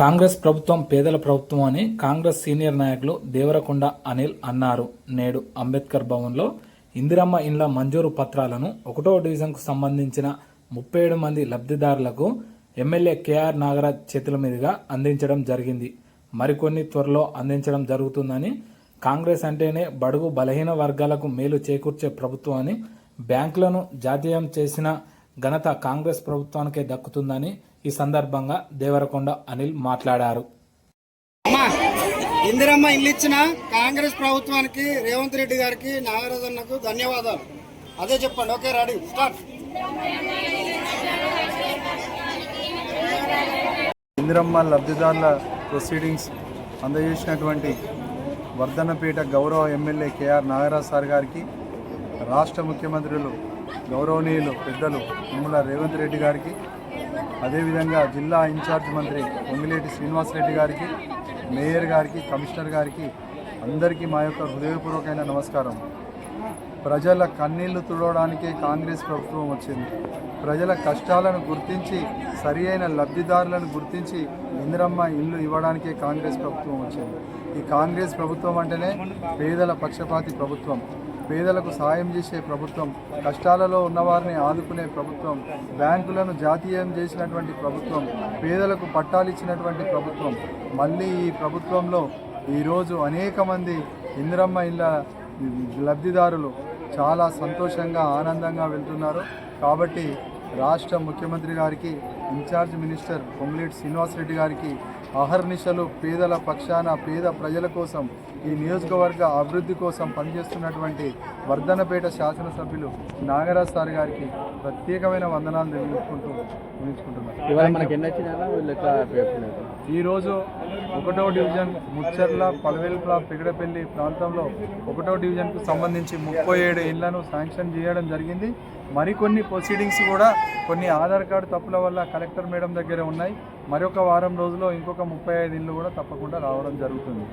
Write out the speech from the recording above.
కాంగ్రెస్ ప్రభుత్వం పేదల ప్రభుత్వం అని కాంగ్రెస్ సీనియర్ నాయకులు దేవరకొండ అనిల్ అన్నారు. నేడు అంబేద్కర్ భవన్లో ఇందిరమ్మ ఇండ్ల మంజూరు పత్రాలను ఒకటో డివిజన్కు సంబంధించిన ముప్పై ఏడు మంది లబ్ధిదారులకు ఎమ్మెల్యే కేఆర్ నాగరాజ్ చేతుల మీదుగా అందించడం జరిగింది. మరికొన్ని త్వరలో అందించడం జరుగుతుందని కాంగ్రెస్ అంటేనే బడుగు బలహీన వర్గాలకు మేలు చేకూర్చే ప్రభుత్వం అని బ్యాంకులను జాతీయం చేసిన ఘనత కాంగ్రెస్ ప్రభుత్వానికే దక్కుతుందని ఈ సందర్భంగా దేవరకొండ అనిల్ మాట్లాడారు. అమ్మా ఇందిరమ్మ ఇల్లు ఇచ్చిన కాంగ్రెస్ ప్రభుత్వానికి రేవంత్ రెడ్డి గారికి నాగరాజన్నకు ధన్యవాదాలు. అదే చెప్పండి ఓకే రెడీ స్టార్ట్. ఇందిరమ్మ లబ్ధిదారుల ప్రొసీడింగ్స్ అందజేసినటువంటి వర్ధన్నపేట గౌరవ ఎమ్మెల్యే కేఆర్ నాగరాజ్ సార్ గారికి రాష్ట్ర ముఖ్యమంత్రులు గౌరవనీయులు పెద్దలు నిమ్మల రేవంత్ రెడ్డి గారికి అదేవిధంగా జిల్లా ఇన్ఛార్జ్ మంత్రి పొంగిలేటి శ్రీనివాసరెడ్డి గారికి మేయర్ గారికి కమిషనర్ గారికి అందరికీ మా యొక్క హృదయపూర్వకమైన నమస్కారం. ప్రజల కన్నీళ్ళు తుడవడానికే కాంగ్రెస్ ప్రభుత్వం వచ్చింది. ప్రజల కష్టాలను గుర్తించి సరి అయిన లబ్ధిదారులను గుర్తించి ఇందిరమ్మ ఇల్లు ఇవ్వడానికే కాంగ్రెస్ ప్రభుత్వం వచ్చింది. ఈ కాంగ్రెస్ ప్రభుత్వం అంటేనే పేదల పక్షపాతి ప్రభుత్వం. పేదలకు సాయం చేసే ప్రభుత్వం కష్టాలలో ఉన్నవారిని ఆదుకునే ప్రభుత్వం బ్యాంకులను జాతీయం చేసినటువంటి ప్రభుత్వం పేదలకు పట్టాలు ఇచ్చినటువంటి ప్రభుత్వం. మళ్ళీ ఈ ప్రభుత్వంలో ఈరోజు అనేక మంది ఇందిరమ్మ ఇళ్ళ లబ్ధిదారులు చాలా సంతోషంగా ఆనందంగా వెళ్తున్నారు. కాబట్టి రాష్ట్ర ముఖ్యమంత్రి గారికి ఇన్ఛార్జ్ మినిస్టర్ పొంగులేటి శ్రీనివాసరెడ్డి గారికి అహర్నిశలు పేదల పక్షాన పేద ప్రజల కోసం ఈ నియోజకవర్గ అభివృద్ధి కోసం పనిచేస్తున్నటువంటి వర్ధనపేట శాసనసభ్యులు నాగరాజ్ సార్ గారికి ప్రత్యేకమైన వందనాలు తెలియజేసుకుంటూ ఈరోజు ఒకటో డివిజన్ ముచ్చర్ల పలవేల్పుల పెగడపల్లి ప్రాంతంలో ఒకటో డివిజన్కు సంబంధించి ముప్పై ఏడు ఇళ్ళను శాంక్షన్ చేయడం జరిగింది. మరికొన్ని ప్రొసీడింగ్స్ కూడా కొన్ని ఆధార్ కార్డు తప్పుల వల్ల కలెక్టర్ మేడం దగ్గర ఉన్నాయి. మరొక వారం రోజుల్లో ఇంకొక ముప్పై ఐదు ఇళ్ళు కూడా తప్పకుండా రావడం జరుగుతుంది.